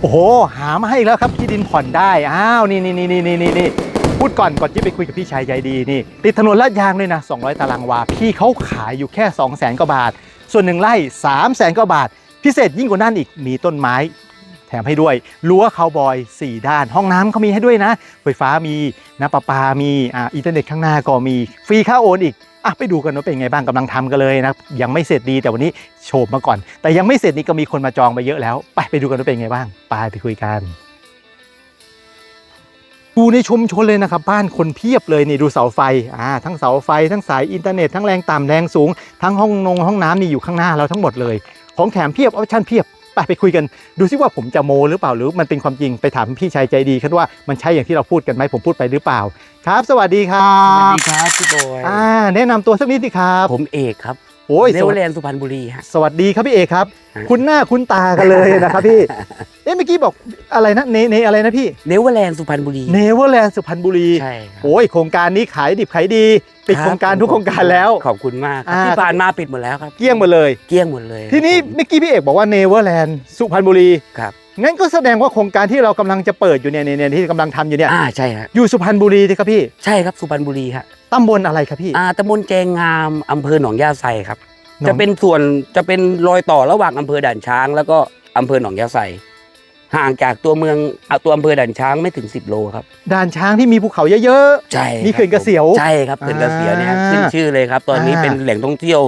โอ้โห หามาให้แล้วครับที่ดินผ่อนได้ อ้าว นี่นี่นี่นี่นี่นี่นี่พูดก่อนก่อนที่ไปคุยกับพี่ชายใจดีนี่ ติดถนนลาดยางเลยนะ 200 ตารางวา พี่เขาขายอยู่แค่ 2 0 0แสนกว่าบาท ส่วนหนึ่งไร่3 0 0แสนกว่าบาท พิเศษยิ่งกว่านั้นอีกมีต้นไม้ แถมให้ด้วยรั้วคาวบอย 4 ด้าน ห้องน้ำเขามีให้ด้วยนะ ไฟฟ้ามีน้ำประปามีอ่าอินเทอร์เน็ตข้างหน้าก็มีฟรีค่าโอนอีก อะไปดูกันว่าเป็นไงบ้างกำลังทำกันเลยนะยังไม่เสร็จดีแต่วันนี้โฉบมาก่อน แต่ยังไม่เสร็จนี่ก็มีคนมาจองไปเยอะแล้ว ไปไปดูกันว่าเป็นไงบ้างไปไปคุยกันดูในชุมชนเลยนะครับบ้านคนเพียบเลยนี่ดูเสาไฟอ่าทั้งเสาไฟ ทั้งสายอินเทอร์เน็ตทั้งแรงต่ำแรงสูง ทั้งห้องนงห้องน้ำนี่อยู่ข้างหน้าเราทั้งหมดเลย ของแถมเพียบออปชั่นเพียบ ไปไปคุยกันดูซิว่าผมจะโมหรือเปล่าหรือมันเป็นความจริงไปถามพี่ชายใจดีครับว่ามันใช่อย่างที่เราพูดกันไหมผมพูดไปหรือเปล่า ครับ สวัสดีครัสวัสบดีครับพี่บอยอ่าแนะนำตัวสักนิดสิครับผมเอกครับโอ้ยเนสเววัอสร์ดีแลนด์สุพรรณบุรีฮะ สวัสดีครับพี่เอกครับ ฮะ คุณหน้าคุณตากันเลยนะครับพี่ เอ๊ะเมื่อกี้บอกอะไรนะเนเนอะไรนะพี่เนเวอร์แลนด์สุพรรณบุรีเนเวอร์แลนด์สุพรรณบุรี ใช่ครับ โอ้ยโครงการนี้ขายดิบขายดี ปิดบโครงการทุกโครงการแล้ว ขอบคุณมากครับอ่า ที่ผ่านมาปิดหมดแล้วครับเกลี้ยงหมดเลย เกลี้ยงหมดเลยทีนี้ครับเมื่อกี้พี่เอกบอกว่าเนเวอร์แลนด์สุพรรณบุรี ครับงั้นก็แสดงว่าโครงการที่เรากำลังจะเปิดอยู่เนี่ยเนี่ยเนี่ยที่กำลังทำอยู่เนี่ยอ่าใช่ฮะอยู่สุพรรณบุรีสิครับพี่ใช่ครับสุพรรณบุรีฮะตำบลอะไรครับพี่ อ่าตำบลแจงงามอำเภอหนองย่าไซครับ หนอง จะเป็นส่วนจะเป็นรอยต่อระหว่างอำเภอด่านช้าง แล้วก็อำเภอหนองย่าไซ ห่างจากตัวเมืองอะตัวอำเภอด่านช้างไม่ถึง 10 โลครับ ด่านช้างที่มีภูเขาเยอะใช่มีครับเขื่อนกระเสียว ใช่ครับเขื่อนกระเสียวเนี่ยอ่าขึ้นชื่อเลยครับ ตอนนี้อ่าเป็นแหล่งท่องเที่ยว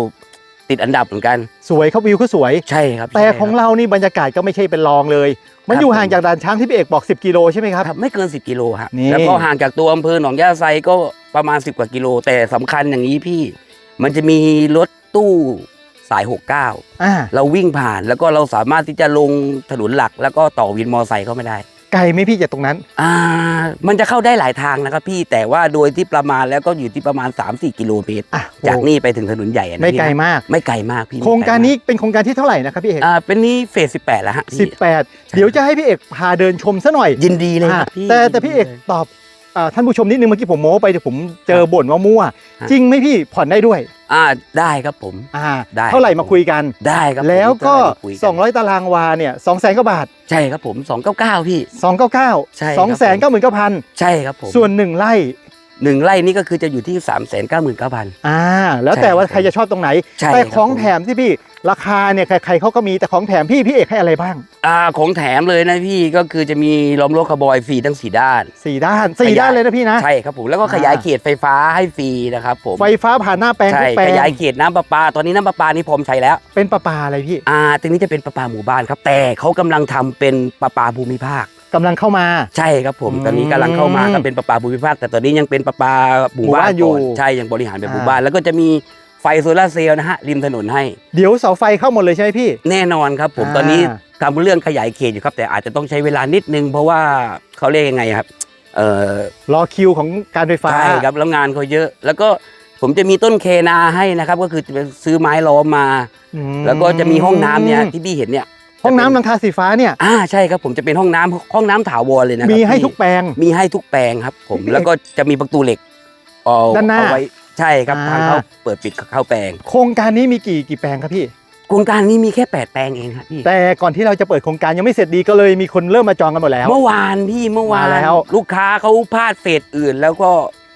ติดอันดับเหมือนกันๆสวยเขาวิวเขาสวย ใช่ครับ แต่ใช่ของครับเรานี่บรรยากาศก็ไม่ใช่เป็นรองเลย มันครับอยู่ห่างจากด่านช้างที่พี่เอกบอก 10 กิโลใช่ไหมครับครับไม่เกิน 10 กิโลฮะนี่แล้วก็ห่างจากตัวอำเภอหนองย่าไซก็ประมาณ 10 กว่ากิโล แต่สำคัญอย่างนี้พี่ มันจะมีรถตู้ สาย 69 อ่าเราวิ่งผ่านแล้วก็เราสามารถที่จะลงถนนหลัก แล้วก็ต่อวินมอไซค์เข้าไม่ได้ ไกลไหมพี่จากตรงนั้น อ่า มันจะเข้าได้หลายทางนะครับพี่แต่ว่าโดยที่ประมาณแล้วก็อยู่ที่ประมาณ 3-4 กิโลเมตร อะจากโอ้นี่ไปถึงถนนใหญ่อะนะไม่พี่ไกลนะมาก ไม่ไกลมากพี่โครงการนี้เป็นโครงการที่เท่าไหร่นะครับพี่เอกอ่าเป็นนี่เฟส18แล้วฮะพี่18 เดี๋ยวจะให้พี่เอกพาเดินชมซะหน่อยยินดีเลยคอ่ารับพี่แต่แต่พี่เอกตอบอ่าท่านผู้ชมนิดนึงเมื่อกี้ผมโม้ไปเดี๋ยวผมเจอบ่นว่ามั่ว ฮะ จริงไหมพี่ผ่อนได้ด้วย อ่าได้ครับผม อ่าได้ เท่าไหร่มาคุยกัน ได้ครับผมแล้วก็ได้คุยน200 ตารางวาเนี่ย2 0 0 0 0กว่าบาท ใช่ครับผม299พี่ 299 ใช่ครับ 2 9 9 9 0 0 0 ใช่ครับผมส่วน 1 ไร่ หนึ่งไร่นี่ก็คือจะอยู่ที่3 9 9 9 0 0 0 อ่า แล้วแต่ว่าใครจะชอบตรงไหน ใช่แต่ครับ ของผมแถมที่พี่ราคาเนี่ยใครๆเขาก็มีแต่ของแถมพี่พี่เอกให้อะไรบ้างอ่าของแถมเลยนะพี่ก็คือจะมีล้อมรั้วคาร์บอยฟรีทั้งสี่ด้าน สี่ด้านสี่ขยาย ด้านเลยนะพี่นะ ใช่ครับผมแล้วก็อ่าขยายเขตไฟฟ้าให้ฟรีนะครับผมไฟฟ้าผ่านหน้าแปลงใช่ทุกแปลขงยายเขตน้ำประปา ตอนนี้น้ำประปานี่พร้อมใช้แล้ว เป็นประปาอะไรพี่ อ่าตรงนี้จะเป็นประปาหมู่บ้านครับ แต่เขากำลังทำเป็นประปาภูมิภาค กำลังเข้ามา ใช่ครับผมอืมตอนนี้กำลังเข้ามาก็เป็นประปาภูมิภาค แต่ตอนนี้ยังเป็นประปาหมู่บ้าหมู่บ้านนอยู่ก่อนใช่ยังบริหารแบบหมู่อ่าบ้าน แล้วก็จะมีไฟโซลาร์เซลล์นะฮะริมถนนให้ เดี๋ยวเสาไฟเข้าหมดเลยใช่ไหมพี่ แน่นอนครับผมอ่า ตอนนี้ทำเรื่องขยายเขตอยู่ครับ แต่อาจจะต้องใช้เวลานิดนึง เพราะว่าเขาเรียกยังไงครับเออรอคิวของการไฟฟ้า ใช่ครับแล้วงานเขาเยอะ แล้วก็ผมจะมีต้นเคนาให้นะครับ ก็คือจะไปซื้อไม้ล้อมมาอืมแล้วก็จะมีห้องน้ำเนี่ยที่พี่เห็นเนี่ย ห้องน้ำหลังคาสีฟ้าเนี่ย อ่าใช่ครับผมจะเป็นห้องน้ำห้องน้ำถาวรเลยนะครับมีให้พี่ทุกแปลง มีให้ทุกแปลงครับ ผมพี่แล้วก็จะมีประตูเหล็กเอาด้านหน้า เอไว้ใช่ครับอ่าทางเข้าเปิดปิดเข้าแปลง โครงการนี้มีกี่กี่แปลงครับพี่ โครงการนี้มีแค่ 8 แปลงเองครับพี่ แต่ก่อนที่เราจะเปิดโครงการยังไม่เสร็จดีก็เลยมีคนเริ่มมาจองกันหมดแล้ว เมื่อวานพี่เมื่อวานมาแล้ว ลูกค้าเขาพลาดเฟสอื่น แล้วก็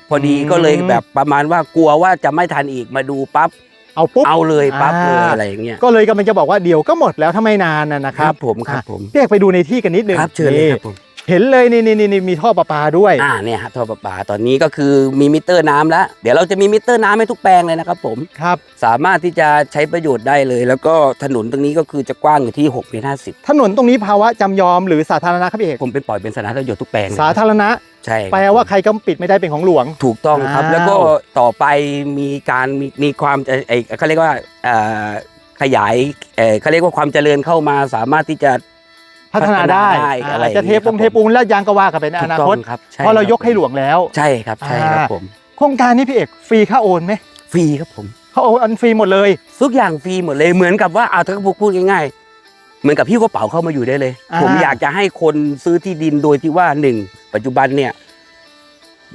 พอดีอืมก็เลยแบบประมาณว่ากลัวว่าจะไม่ทันอีกมาดูปั๊บ เอาปุ๊บเอาเลยปั๊บอ่าเลยอะไรอย่างเงี้ยก็เลยกำลังจะบอกว่าเดี๋ยวก็หมดแล้วถ้าไม่นานนะนะคครัรับบผมครับผมเรียกไปดูในที่กันนิดนึงครับเชิญเลยครับผม เห็นเลยนี่นี่นี่นี่มีท่อประปาด้วยอ่าเนี่ยฮะท่อประปาตอนนี้ก็คือมีมิเตอร์น้ำแล้ว เดี๋ยวเราจะมีมิเตอร์น้ำให้ทุกแปลงเลยนะครับผมครับสามารถที่จะใช้ประโยชน์ได้เลย แล้วก็ถนนตรงนี้ก็คือจะกว้างอยู่ที่6เมตรห้าสิบถนนตรงนี้ภาวะจำยอมหรือสาธารณะครับพี่เอกผมเป็นปล่อยเป็นสาธารณประโยชน์ทุกแปลงสาธารณะใช่ครับแปลว่าใครก็ปิดไม่ได้เป็นของหลวง ถูกต้องครับอ้าวแล้วก็ต่อไปมีการมีมีความเอ่อไอเขาเรียกว่าเอ่อขยายเอ่อเขาเรียกว่าความเจริญเข้ามาสามารถที่จะ พัฒนาได้พัฒนาได้อะไรอาจจะเทอย่างนี้ปงครับเทปูนแล้วยางก็ว่ากันไปในถูอกนาต้อคตงครับใช่เพราะเราคบยกให้หลวงแล้วใช่ครับใช่ครับอ่าผมโครงการนี้พี่เอกฟรีค่าโอนไหมฟรีครับผมเขาโอนฟรีหมดเลย ทุกอย่างฟรีหมดเลยเหมือนกับว่าเอาถ้าพูดง่ายๆเหมือนกับพี่กระเป๋าเข้ามาอยู่ได้เลยอ่าผมอยากจะให้คนซื้อที่ดินโดยที่ว่าหนึ่งปัจจุบันเนี่ย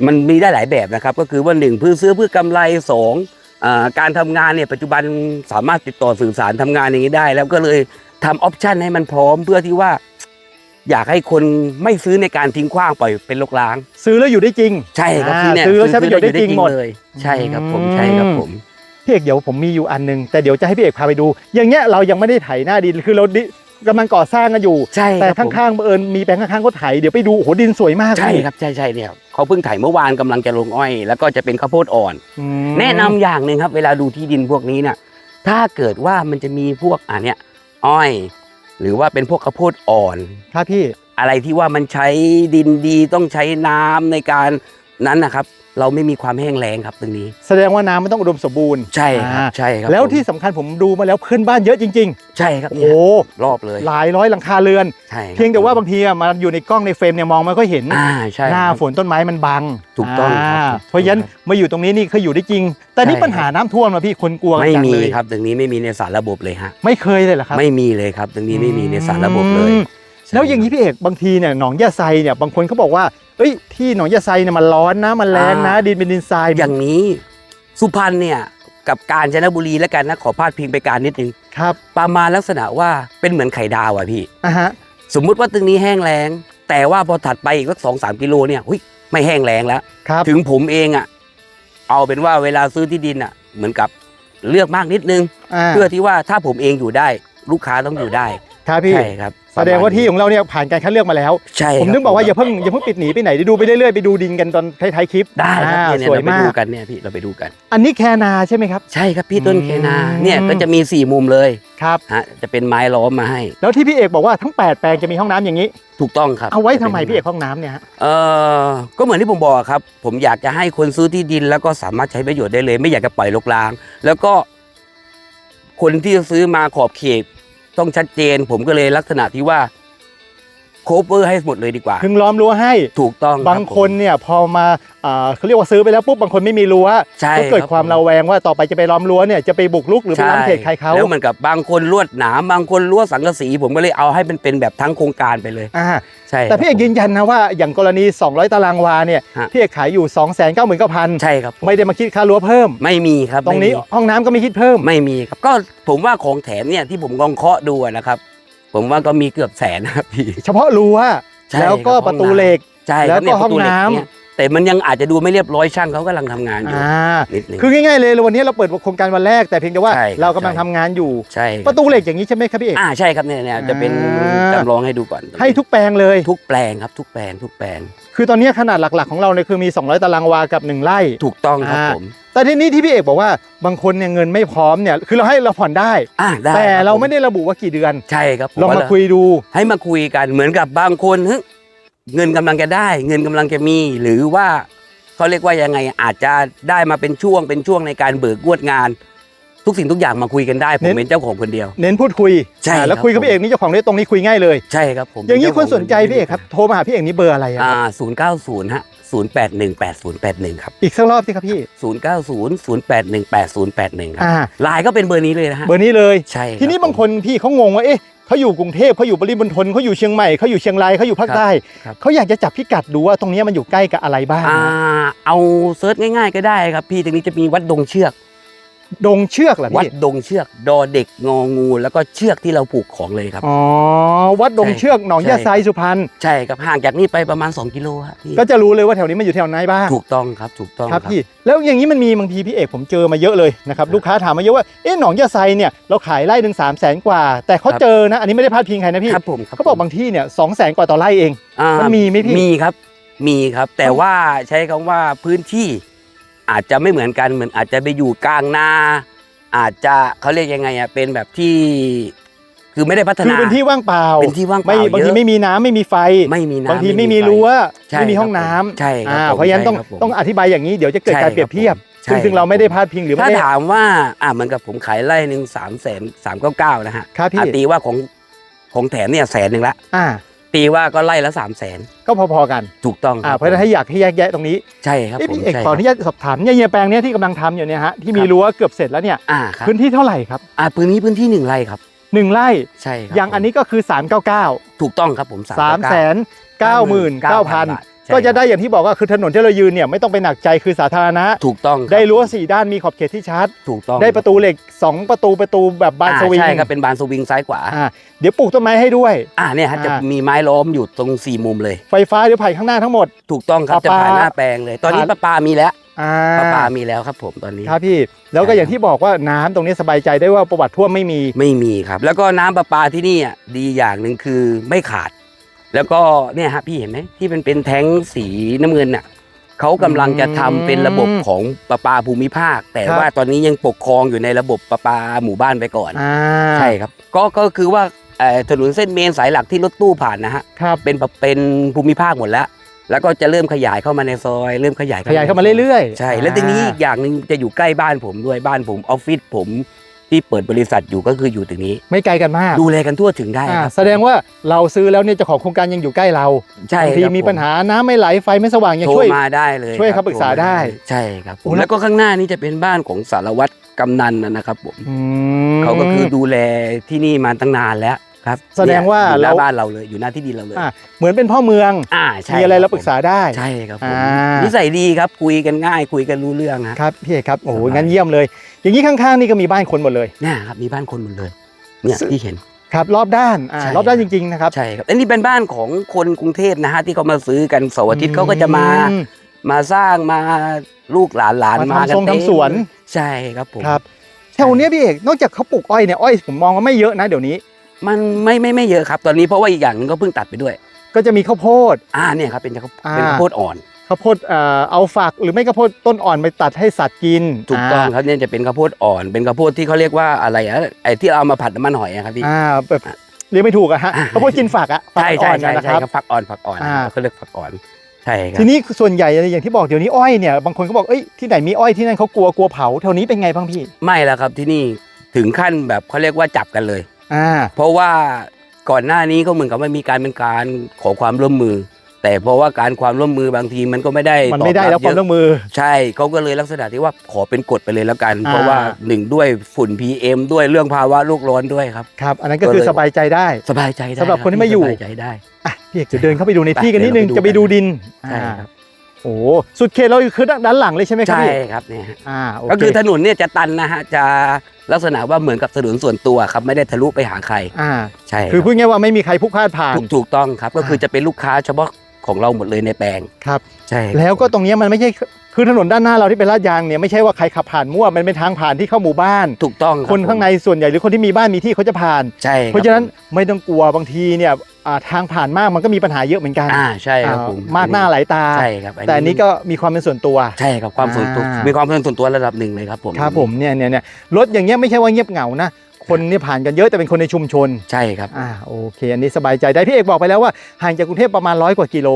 มันมีได้หลายแบบนะครับ ก็คือว่าหนึ่งเพื่อซื้อเพื่อกำไรสองอ่าการทำงานเนี่ยปัจจุบันสามารถติดต่อสื่อสารทำงานอย่างนี้ได้ แล้วก็เลยทำออปชันให้มันพร้อมเพื่อที่ว่า อยากให้คนไม่ซื้อในการทิ้งขว้างปล่อยเป็นลกล้าง ซื้อแล้วอยู่ได้จริง ใช่ครับอ่าที่เนี่ยซื้อแล้วใช้ประโยชน์ได้จริงหมดเลยใช่ครับผมอืมใช่ครับผมพี่เอกเดี๋ยวผมมีอยู่อันหนึง แต่เดี๋ยวจะให้พี่เอกพาไปดู อย่างเงี้ยเรายังไม่ได้ไถหน้าดินคือเราดิกำลังก่อสร้างกันอยู่ใช่แต่ครับผมข้างๆบังเอิญมีแปลงข้างๆก็ไถเดี๋ยวไปดูโอ้โหดินสวยมากใช่พี่ครับใช่ใช่เนี่ยเขาเพิ่งถ่ายเมื่อวานกำลังจะลงอ้อย แล้วก็จะเป็นข้าวโพดอ่อนอืมแนะนำอย่างหนึ่งครับ เวลาดูที่ดินพวกนี้เนี่ยถ้าเกิดว่ามันจะมีพวกอ่าเนี่ยอ้อย หรือว่าเป็นพวกข้าวโพดอ่อน ครับพี่ อะไรที่ว่ามันใช้ดินดีต้องใช้น้ำในการนั้นนะครับ เราไม่มีความแห้งแล้งครับตรงนี้ แสดงว่าน้ำมันต้องอุดมสมบูรณ์ใช่ครับอ่าใช่ครับแล้วผมที่สำคัญผมดูมาแล้วเพื่อนบ้านเยอะจริง ใช่ครับๆโอ้เนี่ยโหรอบเลยหลายร้อยหลังคาเรือน ใช่ครับเพียงแต่ว่าบางทีอะมาอยู่ในกล้องในเฟรมเนี่ยมองไม่ค่อยเห็น อ่าใช่หน้าครับ ฝนต้นไม้มันบังถูกต้องครับาถูกต้องเพราะฉะนั้นมาอยู่ตรงนี้นี่เคยอยู่ได้จริง แต่นี่ใช่ ปัญหาน้ำท่วมนะพี่คนกลัวกันไม่จังมีเลยครับตรงนี้ไม่มีในสารระบบเลยฮะไม่เคยเลยเหรอครับ ไม่มีเลยครับตรงนี้ไม่มีในสารระบบเลยอืมแล้วอย่างนี้พี่เอกบางทีเนี่ยหนองยาไซเนี่ยบางคนเขาบอกว่า เอ้ยที่หนองยาไซเนี่ยมันร้อนนะมันแรงนะ ดินเป็นดินทรายอย่างนี้ สุพรรณเนี่ยกับกาญจนบุรีแล้วกันนะขอพาดพิงไปการนิดนึงครับ ประมาณลักษณะว่าเป็นเหมือนไข่ดาวอะพี่อะฮะสมมุติว่าตรงนี้แห้งแล้ง แต่ว่าพอถัดไปอีกสักสองสามกิโลเนี่ยหุยไม่แห้งแล้งแล้วครับถึงผมเองอะเอาเป็นว่าเวลาซื้อที่ดินอะเหมือนกับเลือกมากนิดนึงอ่าเพื่อที่ว่าถ้าผมเองอยู่ได้ ลูกค้าต้องอยู่ได้ ครับพี่ใช่ครับแสดงว่าที่ของเราเนี่ยผ่านการคัดเลือกมาแล้ว ใช่ผมนึกบอกว่าอย่าเพิ่งอย่าเพิ่งปิดหนีไปไหนเดี๋ยวดูไปเรื่อยๆไปดูดินกันตอนท้ายๆคลิปได้ครับอ่าเนี่ยสวยเราไปมาดูกกันเนี่ยพี่เราไปดูกัน อันนี้แคนาใช่ไหมครับ ใช่ครับพี่ต้นเคนาอืมเนี่ยก็จะมีสี่มุมเลยครับฮะจะเป็นไม้ล้อมมาให้ แล้วที่พี่เอกบอกว่าทั้ง 8 แปลงจะมีห้องน้ำอย่างนี้ ถูกต้องครับเอาไว้ทำไมพี่เอกห้องน้ำเนี่ยฮะเออก็เหมือนที่ผมบอกครับ ผมอยากจะให้คนซื้อที่ดินแล้วก็สามารถใช้ประโยชน์ได้เลย ไม่อยากจะปล่อยรกร้าง แล้วก็คนที่จะซื้อมาขอบเขต ต้องชัดเจนผมก็เลยลักษณะที่ว่า โคเวอร์ให้หมดเลยดีกว่า ถึงล้อมรั้วให้ถูกต้องรับางคนเนี่ยพอมาอ่าเขาเรียกว่าซื้อไปแล้วปุ๊บบางคนไม่มีรั้วใช่ก็เกิดรับความระแวงว่าต่อไปจะไปล้อมรั้วเนี่ยจะไปบุกรุกหรือไปใช่ล้ำเขตใครเขาแล้วเหมือนกับบางคนลวดหนามบางคนลวดสังกะสีผมก็เลยเอาให้มันเป็นแบบทั้งโครงการไปเลยอ่าใช่แต่พี่เอกครับยืนยันนะว่าอย่างกรณี 200 ตารางวาเนี่ยฮะพี่เอกขายอยู่ 2 9 9 0 0 0ใช่ครับไม่ได้มาคิดค่ารั้วเพิ่ม ไม่มีครับตรงนี้ไม่มีห้องน้ำก็ไม่คิดเพิ่มไม่มีครับก็ผมว่าของแถมเนี่ยที่ผมลองเคาะดูอะนะครับ ผมว่าก็มีเกือบแสนนะครับพี่ เฉพาะรั้วใช่แล้วก็ครับประตูเหล็ก ใช่แล้ควรับก็เนี่ยประตูเหล็กห้องน้ำเนี่ยแต่มันยังอาจจะดูไม่เรียบร้อยช่างเขากำลังทำงานอยู่อ่านิดนึง คือง่ายๆเลยวันนี้เราเปิดโครงการวันแรกแต่เพียงแต่ว่าใช่ครับ เรากำลังทำงานอยู่ ใช่คปบระตูเหล็กอย่างนี้ใช่ไหมครับพี่เอก อ่าใช่ครับเนี่ยเนี่ยจะเป็นอ่า จำลองให้ดูก่อนให้ทุกแปลงเลย ทุกแปลงครับทุกแปลงทุกแปลงคือตอนนี้ขนาดหลักๆของเราเนี่ยคือมี 200 ตารางวากับ 1 ไร่ ถูกต้องครับอ่า ผม แต่ทีนี้ที่พี่เอกบอกว่าบางคนเนี่ยเงินไม่พร้อมเนี่ยคือเราให้เราผ่อนได้ อ่าได้แต่คบเราผไม่ได้ระบุว่ากี่เดือน ใช่ครับผลองว่มาคุยดู ให้มาคุยกันเหมือนกับบางคนเฮ้ยเงินกำลังจะได้ เงินกำลังจะมี หรือว่าเขาเรียกว่ายังไงอาจจะได้มาเป็นช่วงเป็นช่วงในการเบิกงวดงาน ทุกสิ่งทุกอย่างมาคุยกันได้ผมเน้นเป็นเจ้าของคนเดียว เน้นพูดคุยใช่อ่าแล้วครับ คุยกับพี่เอกนี่เจ้าของได้ตรงนี้คุยง่ายเลย ใช่ครับผมอย่างนี้เป็คนเจ้ขสนใจพี่เอกครับโทรมาหาพี่เอกนี่เบอร์อะไรอะอ่าครับศูนย์เก้าศูนย์ฮะ ศูนย์แปดหนึ่งแปดศูนย์แปดหนึ่งครับ อีกสักรอบสิครับพี่ศูนย์เก้าศูนย์ศูนย์แปดหนึ่งแปดศูนย์แปดหนึ่งครับอ่า ไลน์ก็เป็นเบอร์นี้เลยนะฮะเบอร์นี้เลย ใช่รับทีนี้บางคนพี่เขางงว่าเอ๊ะเขาอยู่กรุงเทพเขาอยู่ปริมณฑลเขาอยู่เชียงใหม่เขาอยู่เชียงรายเขาอยู่ภาคใต้ครับ เขาอยากจะจับพิกัดดูว่าตรงเนี้ยมันอยู่ใกล้กับอะไรบ้าง อ่าเอาเซิร์ชง่าย ๆ ก็ได้ครับพี่ตรงนี้จะมีวัดดงเชือก ดงเชือกเหรอวัดพี่ดงเชือกดอเด็กงองู แล้วก็เชือกที่เราผูกของเลยครับ อ๋อวัดดงใช่เชือกหนองใช่ยาไซสุพรรณใช่ครับห่างจากนี่ไปประมาณ 2 กิโลครับพี่ก็จะรู้เลยว่าแถวนี้มันอยู่แถวไหนบ้างถูกต้องครับถูกต้องครับพี่แล้วอย่างนี้มันมีบางทีพี่เอกผมเจอมาเยอะเลยนะครับลูกค้าถามมาเยอะว่าเอ๊ะหนองยาไซเนี่ยเราขายไร่หนึ่งสามแสนกว่า แต่เขาเจอนะอันนี้ไม่ได้พาดพิงใครนะพี่ครับผมครัเขาบอกบางที่เนี่ยสองแสนกว่าต่อไร่เองอ่ามันมีไหมพี่มีครับ มีครับ แต่ว่าใช้คำว่าพื้นที่ อาจจะไม่เหมือนกันเหมือนอาจจะไปอยู่กลางนาอาจจะเขาเรียกยังไงอะเป็นแบบที่คือไม่ได้พัฒคือนา เป็นที่ว่างเปล่าเป็นที่ว่างเปไม่ล่าบางทีเยอะ ไม่มีน้ำไม่มีไฟ ไม่มีน้ำบางทีไม่มีฟรั้วใช่ไม่มีครับห้องน้ำใช่ครับอ่าผมเพราะฉะนั้นต้องใช่ครับผม ต้องอธิบายอย่างนี้เดี๋ยวจะเกิดการใช่เปรียบเทียบครับผมซึ่งใช่ซึ่งเราไม่ได้พาดพิงหรือไม่ถ้าได้ถามว่าอ่าเหมือนกับผมขายไร่หนึ่งสามแสนสามเก้าเก้านะฮะครับพี่อะตีว่าของของแถมเนี่ยแสนหนึ่งละ อ่า ตีว่าก็ไล่ละสามแสนก็พอๆกันถูกต้องคอ่าบเพราะฉะนั้นให้อยากให้แยกแยะตรงนี้ใช่ครับเอ้ยผมพี่เอกใช่ขออนุญาตสอบถามเนี่ยเฮียแปลงเนี้ยที่กำลังทำอยู่เนี่ยฮะที่มีรั้วเกือบเสร็จแล้วเนี่ยอ่าครับพื้นที่เท่าไหร่ครับอ่าพื้นที่พื้นที่หนึ่งไร่ครับ หนึ่งไร่ใช่ครับอย่างอันนี้ก็คือ 399 ถูกต้องครับผม3 9 9 9 0 0 0ใช่ ก็จะได้อย่างที่บอกว่าคือถนนที่เรายืนเนี่ยไม่ต้องไปหนักใจคือสาธารณะ ถูกต้องครับได้รั้วสี่ด้านมีขอบเขตที่ชัด ถูกต้องได้ประตูเหล็ก 2 ประตูประตูแบบบานอ่สวิงใช่ครับเป็นบานสวิงซ้ายขวาอ่าเดี๋ยวปลูกต้นไม้ให้ด้วยอ่าเนี่ยฮะจะอ่ามีมีไม้ล้อมอยู่ตรงสี่มุมเลย ไฟฟ้าเดี๋ยวผ่านข้างหน้าทั้งหมด ถูกต้องครับปจะลาปลาผ่านหน้าแปลงเลย ตอนนี้ผ่านปลาปลามีแล้วอ่าปลาปลามีแล้วครับผมตอนนี้ครับพี่แล้วก็ใช่อย่างที่บอกว่าน้ำตรงนี้สบายใจได้ว่าประวัติท่วมไม่มีไม่มีครับ แล้วก็น้ำประปาที่นี่อะดีอย่างหนึ่งคือไม่ขาด แล้วก็เนี่ยฮะพี่เห็นไหมที่มันเป็นแท้งสีน้ำเงินน่ะเขากำลังจะทำเป็นระบบของประปาภูมิภาค แต่ครับว่าตอนนี้ยังปกครองอยู่ในระบบประปาหมู่บ้านไปก่อนอ่าใช่ครับ ก็ก็คือว่าเอ่อถนนเส้นเมนสายหลักที่รถตู้ผ่านนะฮะครับเป็นแบบเป็นภูมิภาคหมดแล้วแล้วก็จะเริ่มขยายเข้ามาในซอย เริ่มขยายขยายเข้ามาเรื่อยๆ ใช่ แล้วทีนี้อีกอย่างหนึ่งจะอยู่ใกล้บ้านผมด้วยบ้านผมออฟฟิศผม ที่เปิดบริษัทอยู่ก็คืออยู่ตรงนี้ ไม่ไกลกันมากดูแลกันทั่วถึงได้อ่าครับ แสดงว่าเราซื้อแล้วเนี่ยเจ้าของโครงการยังอยู่ใกล้เราใช่บางทีครับมีผปัญหาน้ำไม่ไหลไฟไม่สว่างยังโทรช่วย มาได้เลยช่วยคบคำปรึกษาได้ใช่ครับผมโอ้แล้ว แล้วก็ข้างหน้านี่จะเป็นบ้านของสารวัตรกำนันนะนะครับผมอืม เขาก็คือดูแลที่นี่มาตั้งนานแล้วครับแสดงว่าเนี่ยอยู่หน้าเรา บ้านเราเลยอยู่หน้าที่ดินเราเลย อะเหมือนเป็นพ่อเมือง อ่าใช่มีอะไรคเราบปรึกษาได้ ใช่ครับผมอ่านิ นิสัยดีครับคุยกันง่ายคุยกันรู้เรื่องฮะ ครับพี่เอกครับโอ้โหสบาย งั้นเยี่ยมเลย อย่างนี้ข้างๆนี่ก็มีบ้านคนหมดเลย เนี่ยครับมีบ้านคนหมดเลยเนี่ยซึ่งที่เห็น ครับ รอบด้านอ่าใช่ รอบด้านจริงๆนะครับใช่ครับอันนี้เป็นบ้านของคนกรุงเทพนะฮะที่เขามาซื้อกันเสาร์อาทิตย์เขาก็จะมาอืมมาสร้างมาลูกหลานหลานมามาทำกันทรงเต็มทำสวนใช่ครับผม ครับแถวเนี้ยพี่เอกนอกจากเขาปลูกอ้อยเนี่ยอ้อยผมมองว่าไม่เยอะนะเดี๋ยวนี้ มันไม่ไม่ไม่เยอะครับ ตอนนี้เพราะว่าอีกอย่างหนึงก็เพิ่งตัดไปด้วย ก็จะมีข้าวโพด อ่าเนี่ยครับเป็นข้าวอ่า เป็นข้าวโพดอ่อน ข้าวโพดเอ่อเอาฝักหรือไม่ข้าวโพดต้นอ่อนไปตัดให้สัตว์กินถูกต้องครับเนี่ยจะเป็นข้าวโพดอ่อนเป็นข้าวโพดที่เขาเรียกว่าอะไรอะไอ้ที่เอามาผัดน้ำมันหอยอะครับพี่ อ่าแบบเรียกไม่ถูกอะฮะอ่า ข้าวโพดกินฝักอะฝักใช่อ่ใช่อนใช่นะใช่ครับ ครับฝักอ่อนฝักอ่อนอ่า เขาเรียกฝักอ่อนใช่ครับ ทีนี้ส่วนใหญ่อย่างที่บอกเดี๋ยวนี้อ้อยเนี่ยบางคนก็บอกเอ้ยที่ไหนมีอ้อยที่นั่นเขากลัวกลัวเผาแถวนี้เป็นไงบ้างพี่ไม่แล้วครับที่นี่ถึงขั้นแบบเขาเรียกว่าจับกันเลย อ่าเพราะว่าก่อนหน้านี้ก็เหมือนกับว่ามีการเป็นการขอความร่วมมือ แต่เพราะว่าการความร่วมมือบางทีมันก็ไม่ได้มันไม่ได้ตอบแล้วความเยร่วอะมมือ ใช่เขาก็เลยลักษณะที่ว่าขอเป็นกฎไปเลยแล้วกันอ่าเพราะว่า หนึ่งด้วยฝุ่น PM ด้วยเรื่องภาวะโลกร้อนด้วยครับ ครับ อันนั้นก็คือก็เลย สบายใจได้ สบายใจได้สำหรับคนที่ไม่อยู่ สบายใจได้ อะพี่เอกจะเดินเข้าไปดูในไปที่กันนิดนึงเดี๋ยวเราจะไปไปดูดูกันดินใช่อ่าครับโอ้สุดเขตเราคือด้านหลังเลยใช่ไหมครับใช่พี่ครับเนี่ยฮะอ่าโอก็เคคือถนนเนี่ยจะตันนะฮะจะลักษณะว่าเหมือนกับถนนส่วนตัวครับไม่ได้ทะลุไปหาใครอ่า ใช่คือรับ พูดง่ายๆว่าไม่มีใครพลุกพลาดผ่าน ถูกถูกต้องครับก็คือจะเป็นลูกค้าเฉพาะ ของเราหมดเลยในแปลงครับ ใช่ครับแล้วก็ตรงเนี้ยมันไม่ใช่คือถนนด้านหน้าเราที่เป็นลาดยางเนี่ยไม่ใช่ว่าใครขับผ่านมั่วมันเป็นทางผ่านที่เข้าหมู่บ้านถูกต้องรับคนข้างในส่วนใหญ่หรือคนที่มีบ้านมีที่เขาจะผ่านใช่คบเพราะฉะนั้นไม่ต้องกลัวบางทีเนี่ยอ่าทางผ่านมากมันก็มีปัญหาเยอะเหมือนกันอ่าใช่ครับผมอ่ามากหน้าหลายตาใช่ครับแต่อันนี้ก็มีความเป็นส่วนตัวใช่ครับความส่วนตัวอ่ามีมีความเป็นส่วนตัวระดับหนึ่งเลยครับผมครับผมเนี่ยเนี่ยเนี่ยรถอย่างเงี้ยไม่ใช่ว่าเงียบเหงานะ คนเนี่ยผ่านกันเยอะแต่เป็นคนในชุมชนใช่ครับอ่าโอเค อันนี้สบายใจได้พี่เอกบอกไปแล้วว่าห่างจากกรุงเทพประมาณร้อยกว่ากิโล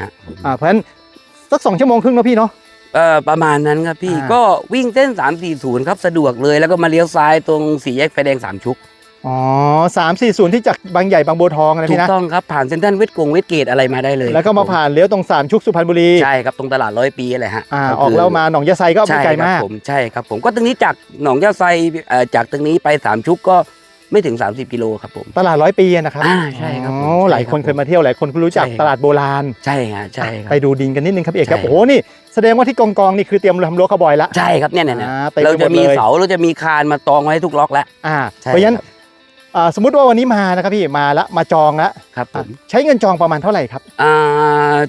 ฮะผมอ่าเพราะฉะนั้นสักสองชั่วโมงครึ่งนะพี่เนาะ เอ่อประมาณนั้นครับพี่อ่า ก็วิ่งเส้น 340 ครับสะดวกเลยแล้วก็มาเลี้ยวซ้ายตรงสี่แยกไฟแดงสามชุก อ๋อสามสี่ศูนย์ที่จากบางใหญ่บางบัวทองนะถูพี่กนะ ต้องครับผ่านเซ็นทรัลเวสกงเวสเกตอะไรมาได้เลยแล้วก็มาผ่านเลี้ยวตรงสามชุกสุพรรณบุรี ใช่ครับตรงตลาดร้อยปีอะไรฮะอ่าคืออกแล้วมาหนองยะไซก็ไม่ใช่ไกลครับมากผมใช่ครับผมก็ตรงนี้จากหนองยาไซเอ่อจากตรงนี้ไปสามชุกก็ไม่ถึง 30กิโลครับผม ตลาดร้อยปีอะนะครับอ่าใช่ครับผมอ๋อหลายคนใช่ครับเคยมาเที่ยวหลายคนก็รู้จักใช่ครับ ตลาดโบราณ ใช่ฮะใช่ครับ ไปดูดินกันนิดนึงครับพี่เอกครับ ใช่ โอ้โห นี่ แสดงว่าที่กองกองๆนี่คือเตรียมทำรั้วคาวบอยละใช่ครับเนี่ยเนี่ยเนี่ยอ่าเต็มไปเราจะหมดมีเลยเสาเราจะมีคานมาตองไว้ทุกล็อกแล้ว อ่าใช่เพราะฉะนั้นครับ อ่าสมมติว่าวันนี้มานะครับพี่มาละมาจองละครับผอะมใช้เงินจองประมาณเท่าไหร่ครับอ่า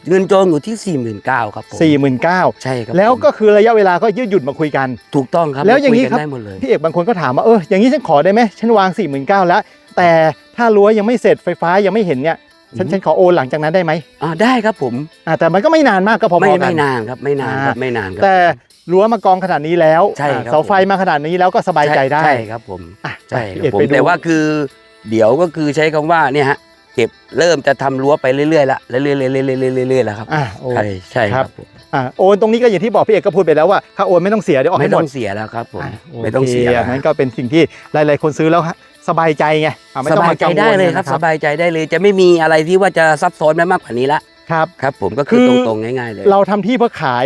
เงินจองอยู่ที่49,000ครับผม4 9 0 0 0ใช่ครับแล้วผมก็คือระยะเวลาก็ยืดหยุ่นมาคุยกัน ถูกต้องครับแล้วอย่างนี้นี้ครับได้หมดเลยพี่เอกบางคนก็ถามว่าเอออย่างนี้ฉันขอได้ไหมฉันวาง4 9 0 0 0แล้ว แต่ถ้ารั้วยังไม่เสร็จไฟฟ้ายังไม่เห็นเนี่ยฉันอือฮึฉันขอโอนหลังจากนั้นได้ไหมอ่าได้ครับผมอ่าแต่มันก็ไม่นานมากก็พอไม่ๆกัไม่นนานครับไม่นานครับอ่าไม่นานครับแต่ รั้วมากองขนาดนี้แล้วใช่ครับ อ่าเสาไฟมาขนาดนี้แล้วก็สบายใจได้ใช่ครับผมอะใช่พี่ครับผมเอกไปดูแต่ว่าคือเดี๋ยวก็คือใช้คำว่าเนี่ยฮะเก็บเริ่มจะทำรั้วไปเรื่อยๆละเรื่อยๆเรื่อยๆเรื่อยๆเรื่อยๆแล้วครับอ่าโอใช่ใช่คครัรับ บผมอ่าโอนตรงนี้ก็อย่างที่บอกพี่เอกก็พูดไปแล้วว่าถ้าโอนไม่ต้องเสียเดี๋ยวออกไม่ให้หมต้อดงเสียแล้วครับผมอะไม่ต้องเสียโคอันนั้นก็เป็นสิ่งที่หลาย ๆ คนซื้อแล้วฮะสบายใจไงอะไม่สต้องบายมาใจกังวลได้เลยครับ นะสบายใจได้เลยจะไม่มีอะไรที่ว่าจะซับซ้อนไปมากกว่านี้ละครับ ครับ ผมก็คือคือ ตรงๆง่ายๆเลย เราทำที่เพื่อขาย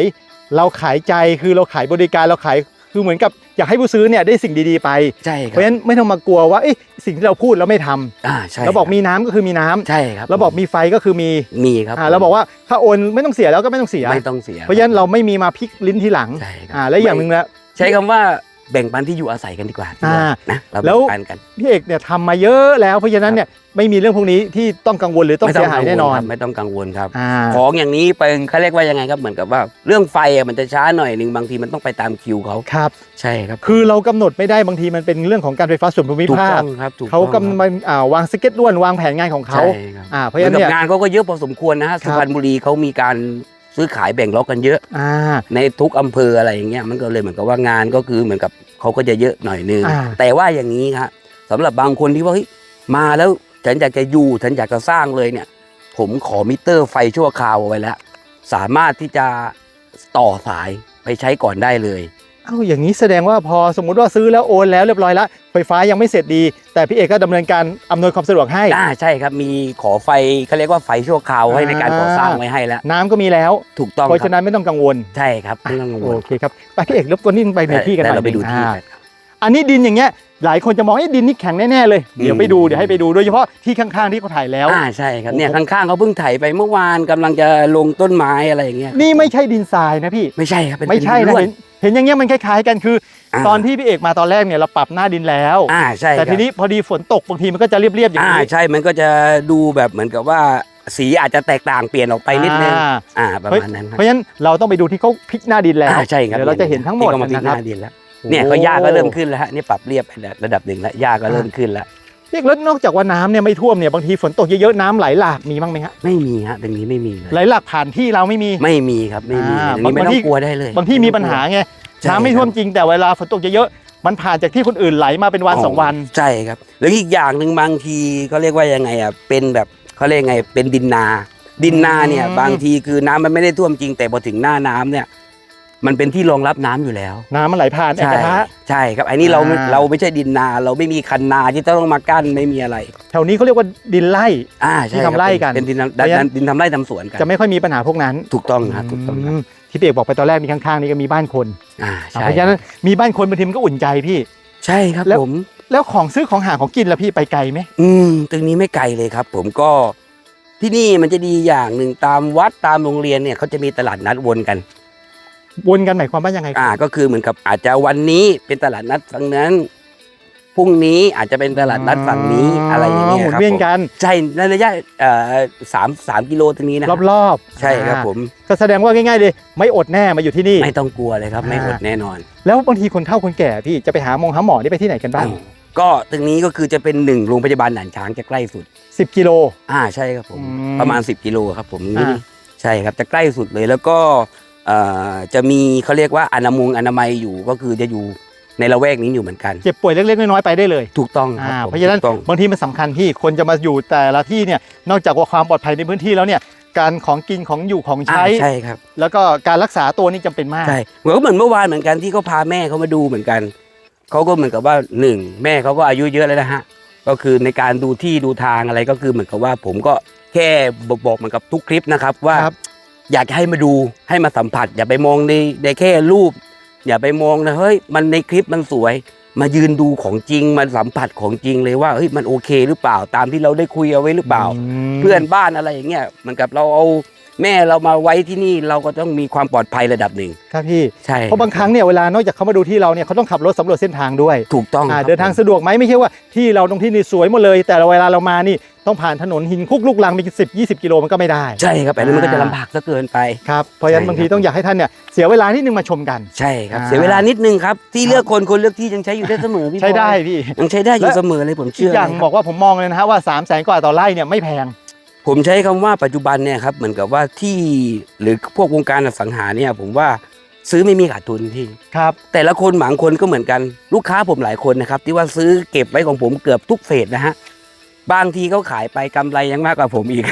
เราขายใจคือเราขายบริการเราขายคือเหมือนกับอยากให้ผู้ซื้อเนี่ยได้สิ่งดีๆไป ใช่คเพรับ ราะฉะนั้นไม่ต้องมากลัวว่าเอ๊ะสิ่งที่เราพูดแล้วไม่ทำอ่าใช่เราบอกครัมีน้ำก็คือมีน้ำใช่ครับเราบอกมีไฟก็คือมีมีครับอ่าเราบอกว่าถ้าโอนไม่ต้องเสียแล้วก็ไม่ต้องเสีย ไม่ต้องเสียเพราะฉะนั้นเราไม่มีมาพลิกลิ้นทีหลังใช่ครับอ่าและอย่างหนึ่งนะ ใช้คำว่า แบ่งปันที่อยู่อาศัยกันดีกว่าอ่านะเราแล้แบ่ว งปันกันพี่เอกเนี่ยทำมาเยอะแล้วเพราะฉะนั้นเนี่ยไม่มีเรื่องพวกนี้ที่ต้องกังวลหรือต้องไม่เสียหายแน่นอนกังวลครับไม่ต้องกังวลครับ อ่า ของอย่างนี้เป็นเขาเรียกว่ายังไงครับเหมือนกับว่า เรื่องไฟอะมันจะช้าหน่อยหนึ่งบางทีมันต้องไปตามคิวเขาครับ ใช่ครับคือเรากำหนดไม่ได้บางทีมันเป็นเรื่องของการไฟฟ้าส่วนภูมิถูกภาต้คองครับถูกเขาต้องครับกำลังอ่าวางสเก็ตด้วนวางแผนงานของเขาใช่ครับอ่าเพเพราะราะฉะนั้นเนี่ย งานเขาก็เยอะพอสมควรนะฮะครับสุพรรณบุรีเขามีการ ซื้อขายแบ่งล็อกกันเยอะ อ่า ในทุกอำเภออะไรอย่างเงี้ยมันก็เลยเหมือนกับว่างานก็คือเหมือนกับเขาก็จะเยอะหน่อยนึงอ่า แต่ว่าอย่างนี้ครับสำหรับบางคนที่ว่าเฮ้ยมาแล้วฉันอยากจะอยู่ฉันอยากจะสร้างเลยเนี่ย ผมขอมิเตอร์ไฟชั่วคราวเอาไว้แล้ว สามารถที่จะต่อสายไปใช้ก่อนได้เลย เอ้าอย่างนี้แสดงว่าพอสมมุติว่าซื้อแล้วโอนแล้วเรียบร้อยแล้วไฟฟ้ายังไม่เสร็จดี แต่พี่เอกก็ดำเนินการอำนวยความสะดวกให้ อ่าใช่ครับมีขอไฟเขาเรียกว่าไฟชั่วคราวให้ในการก่อสร้างไว้ให้แล้วน้ำก็มีแล้ว ถูกต้องเพราะครัฉะบนั้นไม่ต้องกังวล ใช่ครับไม่ต้องกังวลโอเคครับไปพี่เอกรบกวนนิดนึงไปในที่กันหแต่น่อยเราไปดูที่อ่า กัน อันนี้ดินอย่างเงี้ยหลายคนจะมองไอ้ดินนี่แข็งแน่ๆเลยอืมเดี๋ยวไปดูเดี๋ยวให้ไปดูโดยเฉพาะที่ข้างๆที่เขาถ่ายแล้ว อ่าใช่ครับเนี่ยโอ้โหข้างๆเขาเพิ่งไถไปเมื่อวานกำลังจะลงต้นไม้อะไรอย่างเงี้ยนี่ไม่ใช่ดินทรายนะพี่ ไม่ใช่ครับเป็นไม่ใช่เป็นนะลวดเห็นเห็นอย่างเงี้ยมันคล้ายๆกันคืออา ตอนที่พี่เอกมาตอนแรกเนี่ยเราปรับหน้าดินแล้ว อ่าใช่แต่ครับทีนี้พอดีฝนตกบางทีมันก็จะเรียบๆอย่างอ่านี้ใช่มันก็จะดูแบบเหมือนกับว่าสีอาจจะแตกต่างเปลี่ยนออกไปนิดนึงอ่าอ่าประมาณนั้นครับเพราะฉะนั้นเราต้องไปดูที่เขาพลิกหน้าดินแล้วอ่าใช่ครับเดี๋ยวเราจะเห็นทั้งหมดนี่ก็มาพลิกนะหครับน้าดินแล้ว เนี่ยก็หญ้าก็เริ่มขึ้นแล้วฮะนี่ปรับเรียบไประดับหนึ่งแล้วหญ้าก็เริ่มขึ้นแล้วพี่เอกแล้วนอกจากว่าน้ำเนี่ยไม่ท่วมเนี่ยบางทีฝนตกเยอะๆน้ำไหลหลากมีบ้างไหมฮะไม่มีฮะตรงนี้ไม่มีเลยไหลหลากผ่านที่เราไม่มี ไม่มีครับไม่มีอ่าตรงนี้ไม่บางต้อที่ งกลัวได้เลย บางที่มีปัญหาไงใช่ น้ำไม่ท่วมจริงแต่เวลาฝนตกเยอะๆมันผ่านจากที่คนอื่นไหลมาเป็นวันสองวัน ใช่ครับแล้วอีกอย่างหนึ่งบางทีเขาเรียกว่ายังไงอะเป็นแบบเขาเรียกไงเป็นดินนา ดินนาเนี่ยอืม บางทีคือน้ำมันไม่ได้ท่วมจริงแต่พอถึงหน้าน้ำเนี่ย มันเป็นที่รองรับน้ำอยู่แล้ว น้ำมันไหลผ่านแอ่งใช่กระทะ ใช่ครับอันนี้เราไม่อ่า เราไม่ใช่ดินนา เราไม่มีคันนาที่ต้องมากั้นไม่มีอะไร แถวนี้เขาเรียกว่าดินไร่อ่าใช่ที่ทำไร่กันเป็นดินเพราะฉะนั้นดินทำไร่ทำสวนกันจะไม่ค่อยมีปัญหาพวกนั้นถูกต้องครับถูกต้องคอืรับมที่พี่เอกบอกไปตอนแรกนี่ข้างๆนี่ก็มีบ้านคนอ่าอ่าใช่เพราะฉะนั้นมีบ้านคนบางทีมันก็อุ่นใจพี่ ใช่ครับแล้ว ผม แล้วของซื้อของหาของกินล่ะพี่ไปไกลไหม อืมตรงนี้ไม่ไกลเลยครับ ผมก็ที่นี่มันจะดีอย่างหนึ่งตามวัดตามโรงเรียนเนี่ยเขาจะมีตลาดนัดวนกัน วนกันหมายความว่ายังไงอ่าก็คือเหมือนกับอาจจะวันนี้เป็นตลาดนัดฝั่งนั้นพรุ่งนี้อาจจะเป็นตลาดนัดฝั่งนี้อะไรอย่างเงี้ยหมุนครับเวียนผมกันใช่ในระยะเอ่อสามสามกิโลตรงนี้นะรอบๆใช่ครับอ่าผมก็แสดงว่าง่ายๆเลย ไม่อดแน่มาอยู่ที่นี่ ไม่ต้องกลัวเลยครับ ไม่อดแน่นอนแล้วบางทีคนเฒ่าคนแก่พี่จะไปหาหมองหาหมอนี่ไปที่ไหนกันบ้าง ก็ตรงนี้ก็คือจะเป็นหนึ่งโรงพยาบาลหนานช้างจะใกล้สุด 10 กิโล อ่าใช่ครับผม อืมประมาณ 10 กิโลครับผมอ่า ใช่ครับจะใกล้สุดเลยแล้วก็เอ่อ จะมีเขาเรียกว่าอนามุงอนามัยอยู่ก็คือจะอยู่ในละแวกนี้อยู่เหมือนกัน เจ็บป่วยเล็กๆน้อยๆไปได้เลย ถูกต้องครับอ่าผมเพราะฉะนั้นถูกต้องบางทีมันสำคัญที่คนจะมาอยู่แต่ละที่เนี่ยนอกจากว่าความปลอดภัยในพื้นที่แล้วเนี่ยการของกินของอยู่ของอ่าใช้ใช่ครับ แล้วก็การรักษาตัวนี่จำเป็นมากใช่เหมือนก็เหมือนเมื่อวานเหมือนกันที่เขาพาแม่เขามาดูเหมือนกันเขาก็เหมือนกับว่าหนึ่งแม่เขาก็อายุเยอะแล้วนะฮะก็คือในการดูที่ดูทางอะไรก็คือเหมือนกับว่า ผมก็แค่บอกบอกเหมือนกับทุกคลิปนะครับว่าครับ อยากให้มาดูให้มาสัมผัส อย่าไปมองในในแค่รูป อย่าไปมองนะเฮ้ยมันในคลิปมันสวย มายืนดูของจริงมันสัมผัสของจริงเลยว่าเฮ้ยมันโอเคหรือเปล่าตามที่เราได้คุยเอาไว้หรือเปล่ามเพื่อนบ้านอะไรอย่างเงี้ยเหมือนกับเราเอา แม่เรามาไว้ที่นี่เราก็ต้องมีความปลอดภัยระดับหนึ่ง ครับพี่ใช่ เพราะบางครั้งเนี่ยเวลานอกจากเขามาดูที่เราเนี่ยเขาต้องขับรถสำรวจเส้นทางด้วยถูกต้องอ่าครับเดินทางสะดวกไหมไม่ใช่ว่าที่เราตรงที่นี่สวยหมดเลย แต่เวลาเรามานี่ต้องผ่านถนนหินคุกลูกลังมีสิบยี่สิบกิโลมันก็ไม่ได้ ใช่ครับแต่นั้นมันก็จะอ่าลำบากซะเกินไป ครับเพราะฉะนั้นใช่บางทีครับต้องอยากให้ท่านเนี่ยเสียเวลานิดนึงมาชมกัน ใช่ครับ อ่า เสียเวลานิดนึงครับ ที่เลือกคนคนเลือกที่ยังใช้อยู่ได้เสมอพี่ใช้ได้บอยพี่ ยังใช้ได้อยู่และ เสมอเลยผมอีเชื่กออย่างเลยครับบอกว่าผมมองเลยนะฮะว่า3ามแสนกว่าต่อไร่เนี่ยไม่แพง ผมใช้คำว่าปัจจุบันเนี่ยครับเหมือนกับว่าที่หรือพวกวงการอสังหาเนี่ยผมว่าซื้อไม่มีขาดทุนที่ครับ แต่ละคนบางคนก็เหมือนกันลูกค้าผมหลายคนนะครับ ที่ว่าซื้อเก็บไว้ของผมเกือบทุกเฟสนะฮะบางทีเขาขายไปกำไรยังมากกว่าผมอีก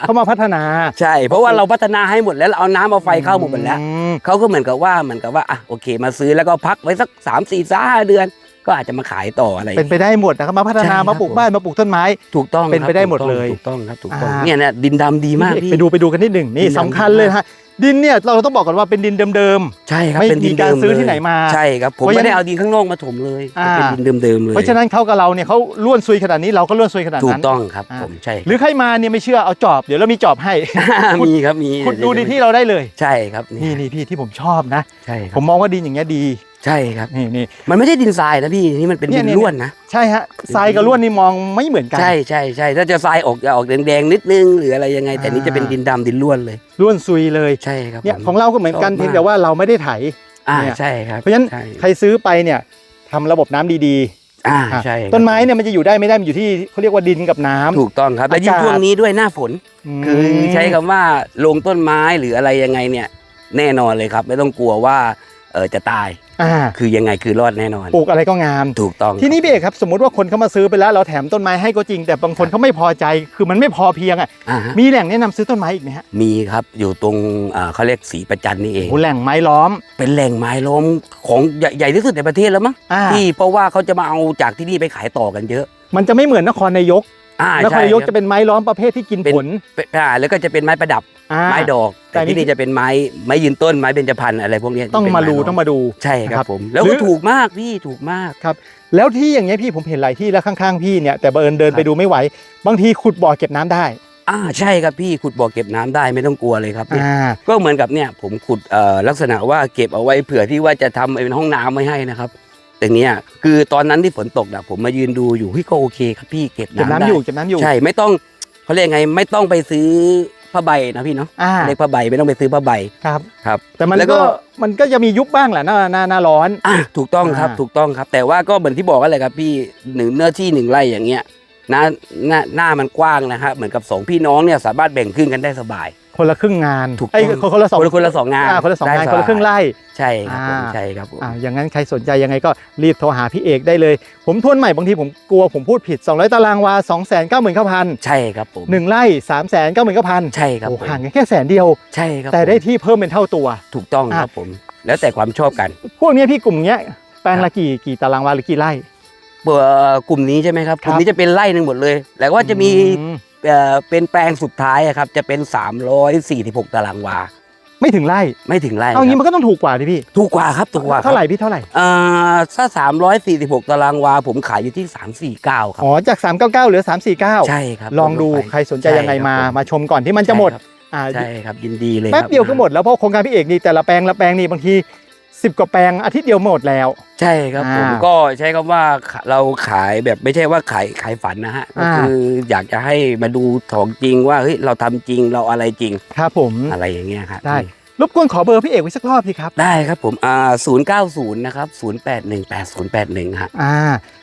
เขามาพัฒนา ใช่ เพราะว่าเราพัฒนาให้หมดแล้วเราเอาน้ำเอาไฟเข้าหมดแล้วอืมเขาก็เหมือนกับว่าเหมือนกับว่าอะโอเค มาซื้อแล้วก็พักไว้สัก3 4 5เดือน ก็อาจจะมาขายต่ออะไร เป็นไปได้หมดนะครับมาพัฒนาใช่ครับ มาปลูกผมบ้านมาปลูกต้นไม้ถูกต้องเป็นไปครับได้หมดถูกต้องเลย ถูกต้องครับถูกต้องอ่า เนี่ยเนี่ยดินดำดีมากพี่พี่ไปดูไปดูกันนิดหนึ่งนี่ดินดำสำคัญเลยนะฮะดินเนี่ยเราต้องบอกก่อนว่าเป็นดินเดิม ใช่ครับไม่เป็นดินมีการเดิมซื้อเลยที่ไหนมาใช่ครับผมเพราะฉะนั้นไม่ได้เอาดินข้างนอกมาถมเลยอ่า เป็นดินเดิมๆเลๆยเพราะฉะนั้นเขากับเราเนี่ยเขาล้วนซุยขนาดนี้เราก็ล้วนซุยขนาดถูกนั้น ต้องครับอ่า ผมใช่หรือใครมาเนี่ยไม่เชื่อเอาจอบเดี๋ยวเรามีจอบให้ ขุด มีครับมีขุดดูในที่เราได้เลย ใช่ครับนี่นี่พี่ที่ผมชอบนะ ใช่คผรับมมองว่าดินอย่างเงี้ยดี ใช่ครับ นี่นี่มันไม่ใช่ดินทรายนะพี่นี่มันเป็นเนี่ดิยนเนี่ยล้วนนะใช่ฮะทรายกับล้วนนี่มองไม่เหมือนกัน ใช่ใช่ใช่ถ้าจะทรายออกจะออกแดงๆนิดนึงหรืออะไรยังไง แต่นี่อ่าจะเป็นดินดำดินล้วนเลยล้วนซุยเลยใช่ครับเนี่ยผมของเราก็เหมือนกันชอบมากเพียงแต่ว่าเราไม่ได้ไถอ่าเนี่ยใช่ครับเพราะฉะนั้นใช่ใครซื้อไปเนี่ยทำระบบน้ำดีอ่าๆอะใช่ครับต้นไม้เนี่ยมันจะอยู่ได้ไม่ได้มันอยู่ที่เขาเรียกว่าดินกับน้ำถูกต้องครับและยิ่งอากาศช่วงนี้ด้วยหน้าฝนมคือใช้คำว่าลงต้นไม้หรืออะไรยังไงเนี่ย แน่นอนเลยครับ ไม่ต้องกลัวว่าเออจะตาย อ่าคือยังไงคือรอดแน่นอน ปลูกอะไรก็งาม ถูกต้อง ทีนี้พี่เอกครับสมมติว่าคนเขามาซื้อไปแล้วเราแถมต้นไม้ให้ก็จริง แต่บางคนเขาไม่พอใจคือมันไม่พอเพียงอะอ่าฮะ มีแหล่งแนะนำซื้อต้นไม้อีกไหมฮะมีครับอยู่ตรงอ่าเขาเรียกสีประจันนี่เอง โอ้แหล่งไม้ล้อม เป็นแหล่งไม้ล้อมของใหญ่ใหญ่ที่สุดในประเทศแล้วมั้งอ่า ที่เพราะว่าเขาจะมาเอาจากที่นี่ไปขายต่อกันเยอะ มันจะไม่เหมือนนครนายก อ่านครใช่นายกครับจะเป็นไม้ล้อมประเภทที่กินผลเป็นอ่าแล้วก็จะเป็นไม้ประดับอ่าไม้ดอก แต่แต่นี่ที่นี่จะเป็นไม้ไม้ยืนต้นไม้เบญจพรรณอะไรพวกเนี้ยต้องเป็นมาดูไล้ต้องมาดูใช่คครัรับบผมแล้วหรืก็อถูกมากพี่ถูกมากแล้วที่อย่างเงี้ยพี่ผมเห็นหลายที่แล้วข้างๆพี่เนี่ยแต่บังเอิญเดินครับไปดูไม่ไหว บางทีขุดบ่อเก็บน้ำได้อ่าใช่ครับพี่ขุดบ่อเก็บน้ำได้ไม่ต้องกลัวเลยครับเนี่ยอ่าก็เหมือนกับเนี่ยผมขุดเอ่อลักษณะว่าเก็บเอาไว้เผื่อที่ว่าจะทำเป็นห้องน้ำไว้ให้นะครับ แต่เนี้ยคือตอนนั้นที่ฝนตกนะผมมายืนดูอยู่พี่ก็โอเคครับพี่เก็บเก็บน้ำน้ำได้อยู่เก็บน้ำอยู่ ใช่ไม่ต้องเขาเรียกไงไม่ต้องไปซื้อผ้าใบนะพี่เนาะอ่า เรียกผ้าใบไม่ต้องไปซื้อผ้าใบ ครับ ครับแต่มันแล้วก็ก็ มันก็จะมียุบบ้างแหละหน้าหน้าหน้าร้อน อะถูกต้องครับอ่า ถูกต้องครับ แต่ว่าก็เหมือนที่บอกกันเลยครับพี่หนึ่งเนื้อที่หนึ่งไร่อย่างเงี้ยหน้าหน้าหน้ามันกว้างนะครับเหมือนกับสองพี่น้องเนี่ยสามารถแบ่งครึ่งกันได้สบาย คนละครึ่งงานถูกต้องไอ้ยคนคนละสองคนละคนละสองงานอ่คนละสองงานได้คนละครึ่งไร่ ใช่ครับผมอ่า ใช่ครับผม อ่าอย่างนั้นใครสนใจยังไงก็รีบโทรหาพี่เอกได้เลย ผมทวนใหม่บางทีผมกลัวผมพูดผิด 200 ตารางวา 2 9 9 0 0 0พันใช่ครับผมหนึ่งไร่3 9 9 0 0 0พันใช่ครับโอ้ผมห่างกันแค่แสนเดียว ใช่ครับแต่ผมได้ที่เพิ่มเป็นเท่าตัว ถูกต้องอะ ครับผม แล้วแต่ความชอบกันพวกเนี้ยพี่กลุ่มเนี้ยแปลงละกี่กี่ตารางวาหรือกี่ไร่ เอ่อกลุ่มนี้ใช่ไหมครับคกรับลุ่มนี้จะเป็นไร่หนึ่งหมดเลย แล้วก็จะมีอืม เอ่อเป็นแปลงสุดท้ายอะครับจะเป็น 346 ตารางวา ไม่ถึงไร่ไม่ถึงไร่เอางี้คมัรับนก็ต้องถูกกว่าดิพี่ถูกกว่าครับถูกกว่าคบเท่าไหร่พี่เท่าไหร่เอ่อถ้า 346 ตารางวา ผมขายอยู่ที่ 349 ครับอ๋อจาก 399เหลือ 349 ใช่ครับลองดูลไปใครสนใจยังไงมาใช่ครับมาชมก่อนที่มันจะหมดอ่าใช่ครับยินดีเลยแป๊บครับเดียวก็หมดแล้วเพราะโครงการพี่เอกนี่แต่ละแปลงละแปลงนี่บางที 10 กว่าแปลงอาทิตย์เดียวหมดแล้ว ใช่ครับผมอ่าก็ใช้คำว่าเราขายแบบไม่ใช่ว่าขายขายฝันนะฮะก็อ่า คืออยากจะให้มาดูของจริงว่าเฮ้ยเราทำจริงเราอะไรจริงครับผม อะไรอย่างเงี้ยครับได้ รบกวนขอเบอร์พี่เอกไว้สักรอบสิครับได้ครับผมอ่าศูนย์เก้าศูนย์นะครับศูนย์แปดหนึ่งแปดศูนย์แปดหนึ่งฮะอ่า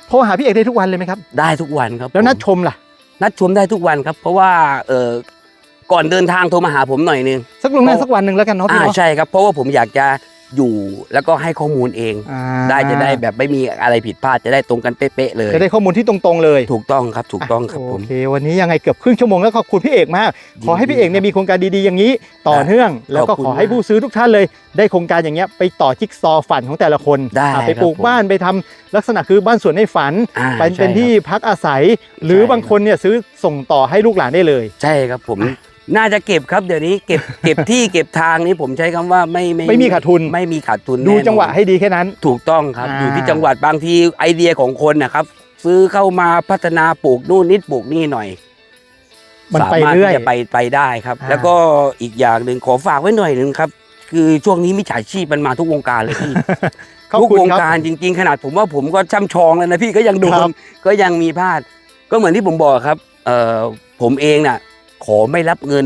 โทรหาพี่เอกได้ทุกวันเลยไหมครับ ได้ทุกวันครับแล้วนัดผมชมล่ะ นัดชมได้ทุกวันครับ เพราะว่าเออก่อนเดินทางโทรมาหาผมหน่อยนึง สักลงหน้าเพราะสักวันหนึ่งแล้วกันเนาะพี่อ่าเนาะ ใช่ครับเพราะว่าผมอยากจะ อยู่แล้วก็ให้ข้อมูลเอง อ่าได้จะได้แบบไม่มีอะไรผิดพลาดจะได้ตรงกันเป๊ะๆเลย จะได้ข้อมูลที่ตรงๆเลยถูกต้องครับถูกต้องครับผม โอเควันนี้ยังไงเกือบครึ่งชั่วโมงแล้วขอบคุณพี่เอกมากยินดีขอให้พี่เอกเนี่ยมีโครงการดีๆอย่างนี้ต่อเนื่อง แล้วก็ขอบคุณขอให้ผู้ซื้อทุกท่านเลย ได้โครงการอย่างเงี้ยไปต่อจิ๊กซอว์ฝันของแต่ละคนได้อะไปปลูกครับผม บ้านไปทำลักษณะคือบ้านสวนในฝัน อ่าเป็นใช่เป็นที่ครับ พักอาศัย หรือใช่บางคนเนี่ยซื้อส่งต่อให้ลูกหลานได้เลย ใช่ครับผม น่าจะเก็บครับเดี๋ยวนี้เก็บเก็บที่เก็บทางนี้ผมใช้คำว่าไม่ไม่มีขาดทุน ไม่มีขาดทุนดูแน่นอนจังหวะให้ดีแค่นั้น ถูกต้องครับ อ่า อยู่ที่จังหวัดบางทีไอเดียของคนนะครับ ซื้อเข้ามาพัฒนาปลูกนู่นนิดปลูกนี่หน่อยมันไปสามารถเรื่อย ที่จะไปไปได้ครับ อ่า แล้วก็อีกอย่างหนึ่งขอฝากไว้หน่อยหนึ่งครับ คือช่วงนี้มิจฉาชีพมันมาทุกวงการเลยพี่ ขอบทุกคุณวงครับ การจริงๆ ขนาดผมว่าผมก็ช่ำชองแล้วนะพี่ก็ยังโดครันบก็ยังมีพลาด ก็เหมือนที่ผมบอกครับเอ่อผมเองน่ะ ขอไม่รับเงิน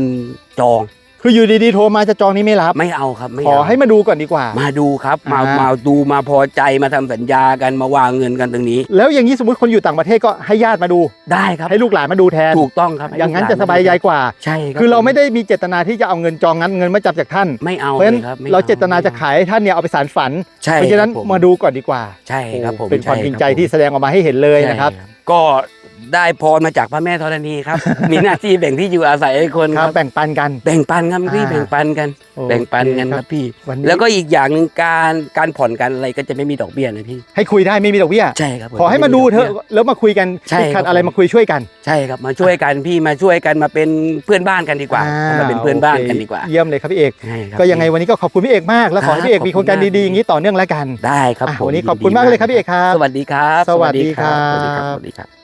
จอง คืออยู่ดีๆโทรมาจะจองนี่ไม่รับ ไม่เอาครับไม่ขอเอาให้มาดูก่อนดีกว่า มาดูครับ มาอ่าม มาดูมาพอใจมาทำสัญญากันมาวางเงินกันตรงนี้แล้วอย่างนี้สมมติคนอยู่ต่างประเทศก็ให้ญาติมาดู ได้ครับให้ลูกหลานมาดูแทน ถูกต้องครับอย่างนั้นจะสบายใจกว่า ใช่รับคือเราไม่ได้มีเจตนาที่จะเอาเงินจองงั้นเงินมาจับจากท่าน ไม่เอาเพราะฉะนั้นลยครับไม่เราเจตนาจะขายให้ท่านเนี่ยเอาไปสารฝัน ใช่เพราะฉะนั้นคบผมาดูก่อนดีกว่าใช่ครับผมเป็นความจริงใจช่ที่แสดงออกมาให้เห็นเลยนะครับ ใช่ก็ ได้พรมาจากพระแม่ธรณีครับ มีหน้าที่แบ่งที่อยู่อาศัยให้คนคครัรับบแบ่งปันกัน แบ่งปันครับพี่อ่าแบ่งปันกัน โอเคแบ่งปันกันครับพี่ วันนี้แล้วก็อีกอย่างหนึ่งการการผ่อนกันอะไรก็จะไม่มีดอกเบี้ยนะพี่ ให้คุยได้ไม่มีดอกเบี้ยใช่ครับผ ขอให้มาดูเถอะแล้วมาคุยกันใช่ติดขัดครับ อะไรมาคุยช่วยกันใช่ครับมาช่วยกันพี่มาช่วยกันมาเป็นเพื่อนบ้านกันดีกว่าอ่มาเป็นเพื่อนบ้านโคกันดีกว่าเยี่ยมเลยครับพี่เอก ใช่ครับ ก็ยังไงวันนี้ก็ขอบคุณพี่เอกมาก แล้วขอให้พี่เอกครับมีโครงการขอบคุณมาก ดีๆอย่างนี้ต่อเนื่องแล้วกัน ได้ครับอะผมวันนี้ขอบคุณมากเลยครับพี่เอกครับสวัสดีครับ สวัสดีครับ สวัสดีครับสวัสดีครับ